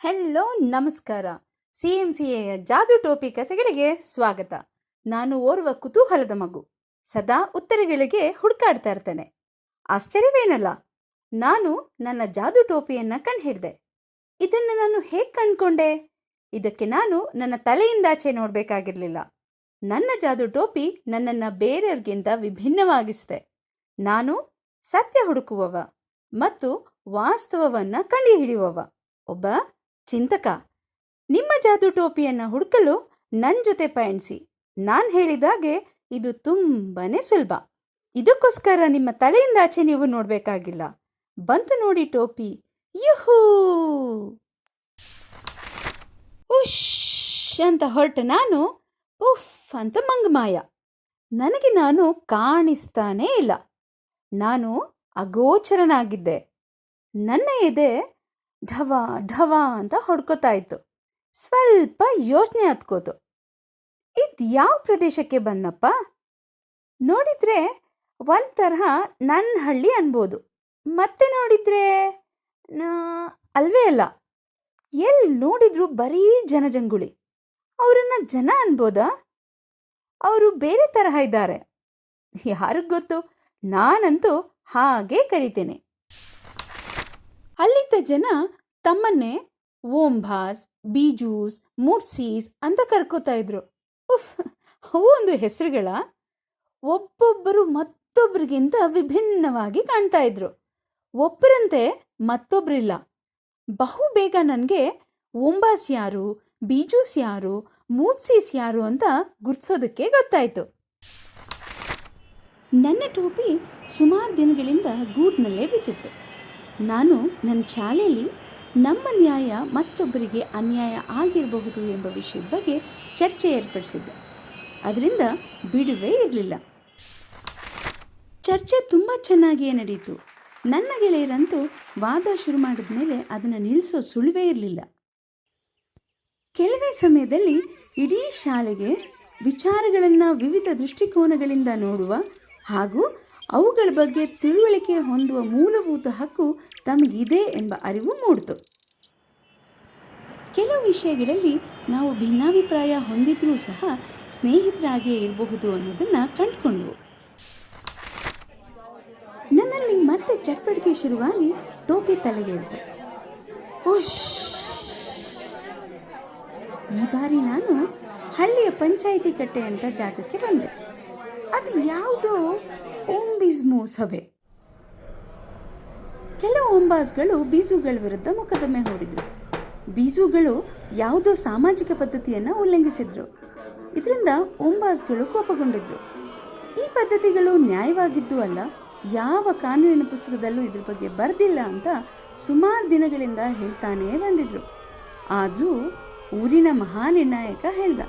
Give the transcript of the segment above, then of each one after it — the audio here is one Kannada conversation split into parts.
ಹೆಲ್ಲೋ ನಮಸ್ಕಾರ. ಸಿ ಎಂ ಸಿ ಎಯ ಜಾದು ಟೋಪಿ ಕಥೆಗಳಿಗೆ ಸ್ವಾಗತ. ನಾನು ಓರ್ವ ಕುತೂಹಲದ ಮಗು. ಸದಾ ಉತ್ತರಗಳಿಗೆ ಹುಡುಕಾಡ್ತಾ ಇರ್ತೇನೆ. ಆಶ್ಚರ್ಯವೇನಲ್ಲ? ನಾನು ನನ್ನ ಜಾದು ಟೋಪಿಯನ್ನ ಕಂಡುಹಿಡ್ದೆ. ಇದನ್ನು ನಾನು ಹೇಗೆ ಕಂಡ್ಕೊಂಡೆ? ಇದಕ್ಕೆ ನಾನು ನನ್ನ ತಲೆಯಿಂದಾಚೆ ನೋಡಬೇಕಾಗಿರಲಿಲ್ಲ. ನನ್ನ ಜಾದು ಟೋಪಿ ನನ್ನನ್ನು ಬೇರೆಯವ್ರಿಗಿಂತ ವಿಭಿನ್ನವಾಗಿಸಿದೆ. ನಾನು ಸತ್ಯ ಹುಡುಕುವವ ಮತ್ತು ವಾಸ್ತವವನ್ನ ಕಂಡುಹಿಡಿಯುವವ. ಒಬ್ಬ ಚಿಂತಕ. ನಿಮ್ಮ ಜಾದು ಟೋಪಿಯನ್ನು ಹುಡುಕಲು ನನ್ನ ಜೊತೆ ಪಯಣಿಸಿ. ನಾನು ಹೇಳಿದಾಗೆ ಇದು ತುಂಬಾ ಸುಲಭ. ಇದಕ್ಕೋಸ್ಕರ ನಿಮ್ಮ ತಲೆಯಿಂದ ಆಚೆ ನೀವು ನೋಡಬೇಕಾಗಿಲ್ಲ. ಬಂತು ನೋಡಿ ಟೋಪಿ. ಯುಹೂ! ಉಶ್ ಅಂತ ಹೊರಟ ನಾನು. ಉಫ್! ಅಂತ ಮಂಗಮಾಯ. ನನಗೆ ನಾನು ಕಾಣಿಸ್ತಾನೇ ಇಲ್ಲ. ನಾನು ಅಗೋಚರನಾಗಿದ್ದೆ. ನನ್ನ ಎದೆ ಢವ ಢವ ಅಂತ ಹೊಡ್ಕೋತಾ ಇತ್ತು. ಸ್ವಲ್ಪ ಯೋಚನೆ ಹತ್ಕೋತು. ಇದು ಯಾವ ಪ್ರದೇಶಕ್ಕೆ ಬಂದಪ್ಪ? ನೋಡಿದ್ರೆ ತರಹ ನನ್ನ ಹಳ್ಳಿ ಅನ್ಬೋದು. ಮತ್ತೆ ನೋಡಿದ್ರೆ ಅಲ್ವೇ ಅಲ್ಲ. ಎಲ್ಲಿ ನೋಡಿದ್ರು ಬರೀ ಜನಜಂಗುಳಿ. ಅವರನ್ನ ಜನ ಅನ್ಬೋದಾ? ಅವರು ಬೇರೆ ತರಹ ಇದ್ದಾರೆ. ಯಾರಿಗೆ ಗೊತ್ತು? ನಾನಂತೂ ಹಾಗೆ ಕರಿತೇನೆ. ಅಲ್ಲಿದ್ದ ಜನ ತಮ್ಮನ್ನೇ ಓಂಭಾಸ್ ಬೀಜೂಸ್, ಮುಡ್ಸೀಸ್ ಅಂತ ಕರ್ಕೋತಾ ಇದ್ರು. ಉಫ್, ಅವು ಒಂದು ಹೆಸರುಗಳ ಒಬ್ಬೊಬ್ಬರು ಮತ್ತೊಬ್ಬರಿಗಿಂತ ವಿಭಿನ್ನವಾಗಿ ಕಾಣ್ತಾ ಇದ್ರು. ಒಬ್ಬರಂತೆ ಮತ್ತೊಬ್ಬರಿಲ್ಲ ಬಹು ಬೇಗ ನನಗೆ ಓಂಬಾಸ್ ಯಾರು, ಬೀಜೂಸ್ ಯಾರು, ಮೂಡ್ಸೀಸ್ ಯಾರು ಅಂತ ಗುರ್ಸೋದಕ್ಕೆ ಗೊತ್ತಾಯಿತು. ನನ್ನ ಟೋಪಿ ಸುಮಾರು ದಿನಗಳಿಂದ ಗೂಡ್ನಲ್ಲೇ ಬಿದ್ದಿತ್ತು. ನಾನು ನನ್ನ ಶಾಲೆಯಲ್ಲಿ ನಮ್ಮ ನ್ಯಾಯ ಮತ್ತೊಬ್ಬರಿಗೆ ಅನ್ಯಾಯ ಆಗಿರಬಹುದು ಎಂಬ ವಿಷಯದ ಬಗ್ಗೆ ಚರ್ಚೆ ಏರ್ಪಡಿಸಿದ್ದೆ. ಅದರಿಂದ ಬಿಡುವೇ ಇರಲಿಲ್ಲ. ಚರ್ಚೆ ತುಂಬ ಚೆನ್ನಾಗಿಯೇ ನಡೆಯಿತು ನನ್ನ ಗೆಳೆಯರಂತೂ ವಾದ ಶುರು ಮಾಡಿದ ಮೇಲೆ ಅದನ್ನು ನಿಲ್ಲಿಸೋ ಸುಳಿವೇ ಇರಲಿಲ್ಲ. ಕೆಲವೇ ಸಮಯದಲ್ಲಿ ಇಡೀ ಶಾಲೆಗೆ ವಿಚಾರಗಳನ್ನು ವಿವಿಧ ದೃಷ್ಟಿಕೋನಗಳಿಂದ ನೋಡುವ ಹಾಗೂ ಅವುಗಳ ಬಗ್ಗೆ ತಿಳುವಳಿಕೆ ಹೊಂದುವ ಮೂಲಭೂತ ಹಕ್ಕು ತಮಗಿದೆ ಎಂಬ ಅರಿವು ಮೂಡಿತು. ಕೆಲವು ವಿಷಯಗಳಲ್ಲಿ ನಾವು ಭಿನ್ನಾಭಿಪ್ರಾಯ ಹೊಂದಿದ್ರೂ ಸಹ ಸ್ನೇಹಿತರಾಗಿಯೇ ಇರಬಹುದು ಅನ್ನೋದನ್ನು ಕಂಡುಕೊಂಡ್ವು. ನನ್ನಲ್ಲಿ ಮತ್ತೆ ಚಟ್ಪಟಿಕೆ ಶುರುವಾಗಿ ಟೋಪಿ ತಲೆಗೇರಿತು ಓಶ್, ಈ ಬಾರಿ ನಾನು ಹಳ್ಳಿಯ ಪಂಚಾಯಿತಿ ಕಟ್ಟೆ ಅಂತ ಜಾಗಕ್ಕೆ ಬಂದೆ. ಅದು ಯಾವುದೋ ಓಂಬಿಸ್ಮೋ ಸಭೆ. ಕೆಲವು ಒಂಬಾಸ್ಗಳು ಬೀಜುಗಳ ವಿರುದ್ಧ ಮೊಕದ್ದಮೆ ಹೂಡಿದ್ರು. ಬೀಜುಗಳು ಯಾವುದೋ ಸಾಮಾಜಿಕ ಪದ್ಧತಿಯನ್ನು ಉಲ್ಲಂಘಿಸಿದ್ರು. ಇದರಿಂದ ಒಂಬಾಸ್ಗಳು ಕೋಪಗೊಂಡಿದ್ರು. ಈ ಪದ್ಧತಿಗಳು ನ್ಯಾಯವಾಗಿದ್ದು ಅಲ್ಲ, ಯಾವ ಕಾನೂನಿನ ಪುಸ್ತಕದಲ್ಲೂ ಇದ್ರ ಬಗ್ಗೆ ಬರೆದಿಲ್ಲ ಅಂತ ಸುಮಾರು ದಿನಗಳಿಂದ ಹೇಳ್ತಾನೇ ಬಂದಿದ್ರು. ಆದರೂ ಊರಿನ ಮಹಾನಿರ್ಣಾಯಕ ಹೇಳ್ದ,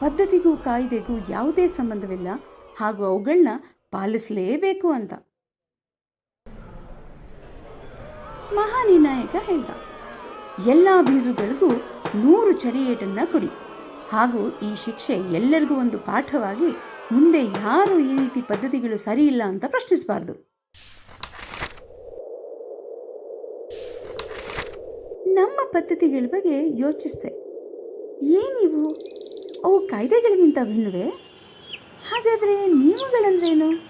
ಪದ್ಧತಿಗೂ ಕಾಯ್ದೆಗೂ ಯಾವುದೇ ಸಂಬಂಧವಿಲ್ಲ, ಹಾಗೂ ಅವುಗಳನ್ನ ಪಾಲಿಸಲೇಬೇಕು ಅಂತ. ಮಹಾನಿರ್ಣಾಯಕ ಹೇಳ್ದ. ಎಲ್ಲ ಬೀಜುಗಳಿಗೂ ನೂರು ಚಡಿಯೇಟನ್ನ ಕೊಡಿ. ಹಾಗೂ ಈ ಶಿಕ್ಷೆ ಎಲ್ಲರಿಗೂ ಒಂದು ಪಾಠವಾಗಿ ಮುಂದೆ ಯಾರು ಈ ರೀತಿ ಪದ್ಧತಿಗಳು ಸರಿಯಿಲ್ಲ ಅಂತ ಪ್ರಶ್ನಿಸಬಾರ್ದು. ನಮ್ಮ ಪದ್ಧತಿಗಳ ಬಗ್ಗೆ ಯೋಚಿಸಿದೆ. ಏನಿವು ಅವು ಕಾಯ್ದೆಗಳಿಗಿಂತ ಭಿನ್ನವೇ? ಹಾಗಾದರೆ ನಿಯಮಗಳಂದ್ರೇನು?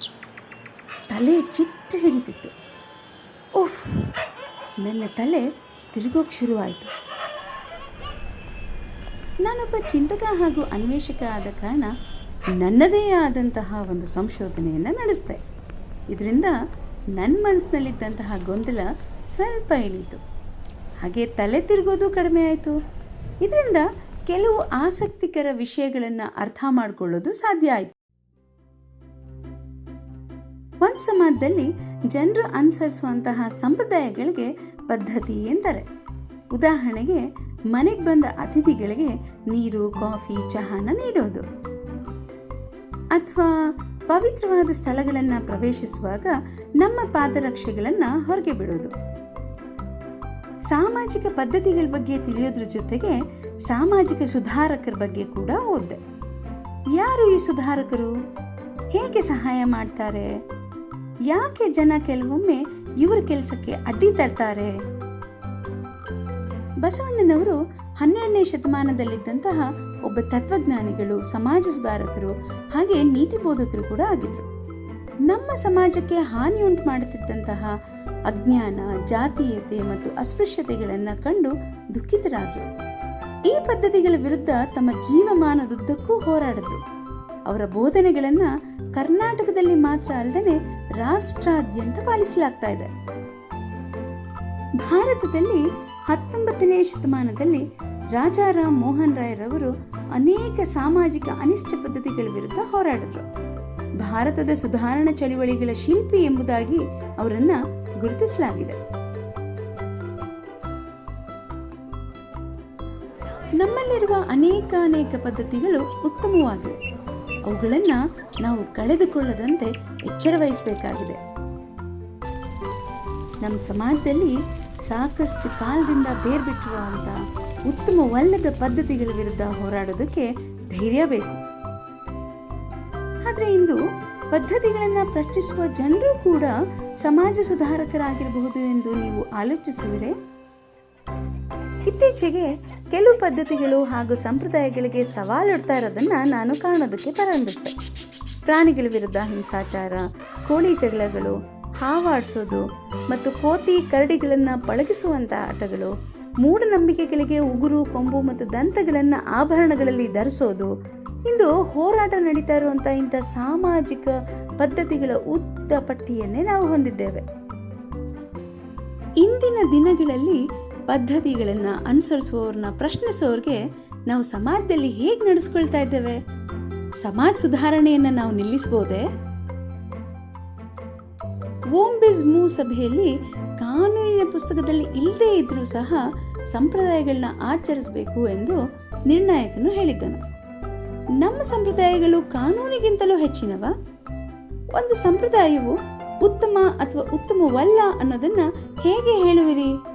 ತಲೆ ಚಿಟ್ಟ ಹಿಡಿತಿತ್ತು ಓಫ್ ನನ್ನ ತಲೆ ತಿರುಗೋಕೆ ಶುರುವಾಯಿತು. ನಾನೊಬ್ಬ ಚಿಂತಕ ಹಾಗೂ ಅನ್ವೇಷಕ ಆದ ಕಾರಣ ನನ್ನದೇ ಆದಂತಹ ಒಂದು ಸಂಶೋಧನೆಯನ್ನು ನಡೆಸಿದೆ. ಇದರಿಂದ ನನ್ನ ಮನಸ್ಸಿನಲ್ಲಿದ್ದಂತಹ ಗೊಂದಲ ಸ್ವಲ್ಪ ಇಳಿಯಿತು. ಹಾಗೆ ತಲೆ ತಿರುಗೋದು ಕಡಿಮೆ ಆಯಿತು. ಇದರಿಂದ ಕೆಲವು ಆಸಕ್ತಿಕರ ವಿಷಯಗಳನ್ನು ಅರ್ಥ ಮಾಡಿಕೊಳ್ಳೋದು ಸಾಧ್ಯ ಆಯಿತು. ಒಂದು ಸಮಾಜದಲ್ಲಿ ಜನರು ಅನುಸರಿಸುವಂತಹ ಸಂಪ್ರದಾಯಗಳಿಗೆ ಪದ್ಧತಿ ಎಂದರೆ, ಉದಾಹರಣೆಗೆ ಮನೆಗೆ ಬಂದ ಅತಿಥಿಗಳಿಗೆ ನೀರು, ಕಾಫಿ, ಚಹಾನ ನೀಡೋದು ಅಥವಾ ಪವಿತ್ರವಾದ ಸ್ಥಳಗಳನ್ನು ಪ್ರವೇಶಿಸುವಾಗ ನಮ್ಮ ಪಾದರಕ್ಷೆಗಳನ್ನು ಹೊರಗೆ ಬಿಡೋದು ಸಾಮಾಜಿಕ ಪದ್ಧತಿಗಳ ಬಗ್ಗೆ ತಿಳಿಯೋದ್ರ ಜೊತೆಗೆ ಸಾಮಾಜಿಕ ಸುಧಾರಕರ ಬಗ್ಗೆ ಕೂಡ ಓದಿದೆ. ಯಾರು ಈ ಸುಧಾರಕರು? ಹೇಗೆ ಸಹಾಯ ಮಾಡ್ತಾರೆ? ಯಾಕೆ ಜನ ಕೆಲವೊಮ್ಮೆ ಇವರ ಕೆಲಸಕ್ಕೆ ಅಡ್ಡಿ ತರ್ತಾರೆ? ಬಸವಣ್ಣನವರು ಹನ್ನೆರಡನೇ ಶತಮಾನದಲ್ಲಿದ್ದಂತಹ ಒಬ್ಬ ತತ್ವಜ್ಞಾನಿಗಳು, ಸಮಾಜ ಸುಧಾರಕರು, ಹಾಗೆ ನೀತಿ ಬೋಧಕರು ಕೂಡ ಆಗಿದ್ರು. ನಮ್ಮ ಸಮಾಜಕ್ಕೆ ಹಾನಿ ಉಂಟು ಮಾಡುತ್ತಿದ್ದಂತಹ ಅಜ್ಞಾನ, ಜಾತೀಯತೆ ಮತ್ತು ಅಸ್ಪೃಶ್ಯತೆಗಳನ್ನು ಕಂಡು ದುಃಖಿತರಾದರು. ಈ ಪದ್ಧತಿಗಳ ವಿರುದ್ಧ ತಮ್ಮ ಜೀವಮಾನದುದ್ದಕ್ಕೂ ಹೋರಾಡಿದ್ರು. ಅವರ ಬೋಧನೆಗಳನ್ನ ಕರ್ನಾಟಕದಲ್ಲಿ ಮಾತ್ರ ಅಲ್ಲದೆ ರಾಷ್ಟ್ರಾದ್ಯಂತ ಪಾಲಿಸಲಾಗ್ತಾ ಇದೆ. ಭಾರತದಲ್ಲಿ ಹತ್ತೊಂಬತ್ತನೇ ಶತಮಾನದಲ್ಲಿ ರಾಜಾರಾಮ್ ಮೋಹನ್ ರಾಯರವರು ಅನೇಕ ಸಾಮಾಜಿಕ ಅನಿಷ್ಟ ಪದ್ಧತಿಗಳ ವಿರುದ್ಧ ಹೋರಾಡಿದ್ರು. ಭಾರತದ ಸುಧಾರಣಾ ಚಳುವಳಿಗಳ ಶಿಲ್ಪಿ ಎಂಬುದಾಗಿ ಅವರನ್ನ ಗುರುತಿಸಲಾಗಿದೆ. ನಮ್ಮಲ್ಲಿರುವ ಅನೇಕ ಅನೇಕ ಪದ್ಧತಿಗಳು ಉತ್ತಮವಾಗಿವೆ. ಅವುಗಳನ್ನು ನಾವು ಕಳೆದುಕೊಳ್ಳದಂತೆ ಎಚ್ಚರ ವಹಿಸಬೇಕಾಗಿದೆ ನಮ್ಮ ಸಮಾಜದಲ್ಲಿ ಸಾಕಷ್ಟು ಕಾಲದಿಂದ ಬೇರ್ಬಿಟ್ಟಿರುವಂಥ ಉತ್ತಮವಲ್ಲದ ಪದ್ಧತಿಗಳ ವಿರುದ್ಧ ಹೋರಾಡೋದಕ್ಕೆ ಧೈರ್ಯ ಬೇಕು. ಆದರೆ ಇಂದು ಪದ್ಧತಿಗಳನ್ನು ಪ್ರಶ್ನಿಸುವ ಜನರು ಕೂಡ ಸಮಾಜ ಸುಧಾರಕರಾಗಿರಬಹುದು ಎಂದು ನೀವು ಆಲೋಚಿಸುವಿರೇ ಇತ್ತೀಚೆಗೆ ಕೆಲವು ಪದ್ಧತಿಗಳು ಹಾಗೂ ಸಂಪ್ರದಾಯಗಳಿಗೆ ಸವಾಲೊಡ್ತಾ ಇರೋದನ್ನು ನಾನು ಕಾಣೋದಕ್ಕೆ ಪ್ರಾರಂಭಿಸಿದೆ. ಪ್ರಾಣಿಗಳ ವಿರುದ್ಧ ಹಿಂಸಾಚಾರ, ಕೋಳಿ ಜಗಳಗಳು, ಹಾವಾಡಿಸೋದು ಮತ್ತು ಕೋತಿ ಕರಡಿಗಳನ್ನು ಪಳಗಿಸುವಂಥ ಆಟಗಳು, ಮೂಢನಂಬಿಕೆಗಳಿಗೆ ಉಗುರು, ಕೊಂಬು ಮತ್ತು ದಂತಗಳನ್ನು ಆಭರಣಗಳಲ್ಲಿ ಧರಿಸೋದು, ಇಂದು ಹೋರಾಟ ನಡೀತಾ ಇರುವಂಥ ಇಂಥ ಸಾಮಾಜಿಕ ಪದ್ಧತಿಗಳ ಉದ್ದ ಪಟ್ಟಿಯನ್ನೇ ನಾವು ಹೊಂದಿದ್ದೇವೆ. ಇಂದಿನ ದಿನಗಳಲ್ಲಿ ಪದ್ಧತಿಗಳನ್ನು ಅನುಸರಿಸುವವ್ರನ್ನ ಪ್ರಶ್ನಿಸೋರಿಗೆ ನಾವು ಸಮಾಜದಲ್ಲಿ ಹೇಗೆ ನಡೆಸ್ಕೊಳ್ತಾ ಇದ್ದೇವೆ? ಸಮಾಜ ಸುಧಾರಣೆಯನ್ನು ನಾವು ನಿಲ್ಲಿಸಬಹುದೇ ಓಂ ಬಿಸ್ ಮೂ ಸಭೆಯಲ್ಲಿ ಕಾನೂನಿನ ಪುಸ್ತಕದಲ್ಲಿ ಇಲ್ಲದೇ ಇದ್ರೂ ಸಹ ಸಂಪ್ರದಾಯಗಳನ್ನ ಆಚರಿಸಬೇಕು ಎಂದು ನಿರ್ಣಾಯಕನು ಹೇಳಿದ್ದನು. ನಮ್ಮ ಸಂಪ್ರದಾಯಗಳು ಕಾನೂನಿಗಿಂತಲೂ ಹೆಚ್ಚಿನವ? ಒಂದು ಸಂಪ್ರದಾಯವು ಉತ್ತಮ ಅಥವಾ ಉತ್ತಮವಲ್ಲ ಅನ್ನೋದನ್ನ ಹೇಗೆ ಹೇಳುವಿರಿ?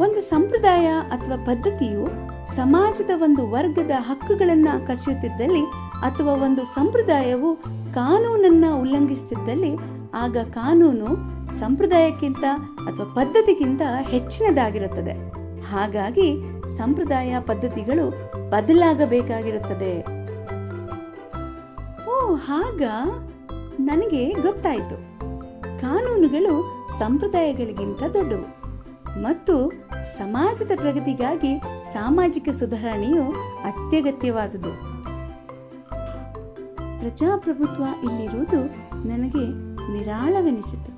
ಒಂದು ಸಂಪ್ರದಾಯ ಅಥವಾ ಪದ್ಧತಿಯು ಸಮಾಜದ ಒಂದು ವರ್ಗದ ಹಕ್ಕುಗಳನ್ನು ಕಸಿಯುತ್ತಿದ್ದಲ್ಲಿ ಅಥವಾ ಒಂದು ಸಂಪ್ರದಾಯವು ಕಾನೂನನ್ನ ಉಲ್ಲಂಘಿಸುತ್ತಿದ್ದಲ್ಲಿ ಆಗ ಕಾನೂನು ಸಂಪ್ರದಾಯಕ್ಕಿಂತ ಅಥವಾ ಪದ್ಧತಿಗಿಂತ ಹೆಚ್ಚಿನದಾಗಿರುತ್ತದೆ. ಹಾಗಾಗಿ ಸಂಪ್ರದಾಯ ಪದ್ಧತಿಗಳು ಬದಲಾಗಬೇಕಾಗಿರುತ್ತದೆ. ಓ, ಹಾಗ ನನಗೆ ಗೊತ್ತಾಯಿತು. ಕಾನೂನುಗಳು ಸಂಪ್ರದಾಯಗಳಿಗಿಂತ ದೊಡ್ಡವು. ಮತ್ತು ಸಮಾಜದ ಪ್ರಗತಿಗಾಗಿ ಸಾಮಾಜಿಕ ಸುಧಾರಣೆಯು ಅತ್ಯಗತ್ಯವಾದುದು. ಪ್ರಜಾಪ್ರಭುತ್ವ ಇಲ್ಲಿರುವುದು ನನಗೆ ನಿರಾಳವೆನಿಸಿತು.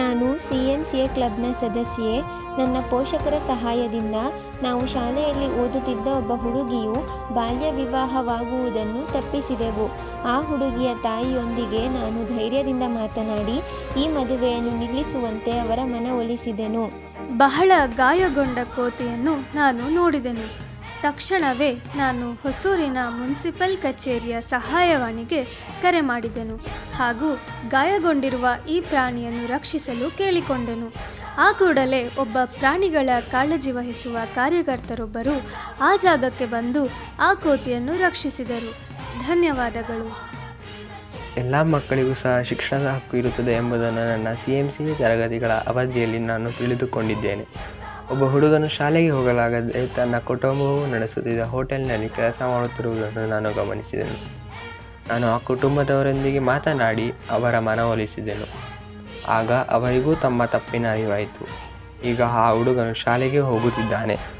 ನಾನು ಸಿ ಎಂ ಸಿ ಎ ಕ್ಲಬ್ನ ಸದಸ್ಯೆ. ನನ್ನ ಪೋಷಕರ ಸಹಾಯದಿಂದ ನಾವು ಶಾಲೆಯಲ್ಲಿ ಓದುತ್ತಿದ್ದ ಒಬ್ಬ ಹುಡುಗಿಯು ಬಾಲ್ಯ ವಿವಾಹವಾಗುವುದನ್ನು ತಪ್ಪಿಸಿದೆವು. ಆ ಹುಡುಗಿಯ ತಾಯಿಯೊಂದಿಗೆ ನಾನು ಧೈರ್ಯದಿಂದ ಮಾತನಾಡಿ, ಈ ಮದುವೆಯನ್ನು ನಿಲ್ಲಿಸುವಂತೆ ಅವರ ಮನವೊಲಿಸಿದೆನು ಬಹಳ ಗಾಯಗೊಂಡ ಕೋತಿಯನ್ನು ನಾನು ನೋಡಿದೆನು. ತಕ್ಷಣವೇ ನಾನು ಹೊಸೂರಿನ ಮುನ್ಸಿಪಲ್ ಕಚೇರಿಯ ಸಹಾಯವಾಣಿಗೆ ಕರೆ ಮಾಡಿದೆನು ಹಾಗೂ ಗಾಯಗೊಂಡಿರುವ ಈ ಪ್ರಾಣಿಯನ್ನು ರಕ್ಷಿಸಲು ಕೇಳಿಕೊಂಡೆನು. ಆ ಕೂಡಲೇ ಒಬ್ಬ ಪ್ರಾಣಿಗಳ ಕಾಳಜಿ ವಹಿಸುವ ಕಾರ್ಯಕರ್ತರೊಬ್ಬರು ಆ ಜಾಗಕ್ಕೆ ಬಂದು ಆ ಕೋತಿಯನ್ನು ರಕ್ಷಿಸಿದರು. ಧನ್ಯವಾದಗಳು. ಎಲ್ಲ ಮಕ್ಕಳಿಗೂ ಸಹ ಶಿಕ್ಷಣದ ಹಕ್ಕು ಇರುತ್ತದೆ ಎಂಬುದನ್ನು ನನ್ನ ಸಿ ಎಂ ಸಿ ತರಗತಿಗಳ ಅವಧಿಯಲ್ಲಿ ನಾನು ತಿಳಿದುಕೊಂಡಿದ್ದೇನೆ. ಒಬ್ಬ ಹುಡುಗನು ಶಾಲೆಗೆ ಹೋಗಲಾಗದೆ ತನ್ನ ಕುಟುಂಬವು ನಡೆಸುತ್ತಿದ್ದ ಹೋಟೆಲ್ನಲ್ಲಿ ಕೆಲಸ ಮಾಡುತ್ತಿರುವುದನ್ನು ನಾನು ಗಮನಿಸಿದೆನು. ನಾನು ಆ ಕುಟುಂಬದವರೊಂದಿಗೆ ಮಾತನಾಡಿ ಅವರ ಮನವೊಲಿಸಿದೆನು ಆಗ ಅವರಿಗೂ ತಮ್ಮ ತಪ್ಪಿನ ಅರಿವಾಯಿತು. ಈಗ ಆ ಹುಡುಗನು ಶಾಲೆಗೆ ಹೋಗುತ್ತಿದ್ದಾನೆ.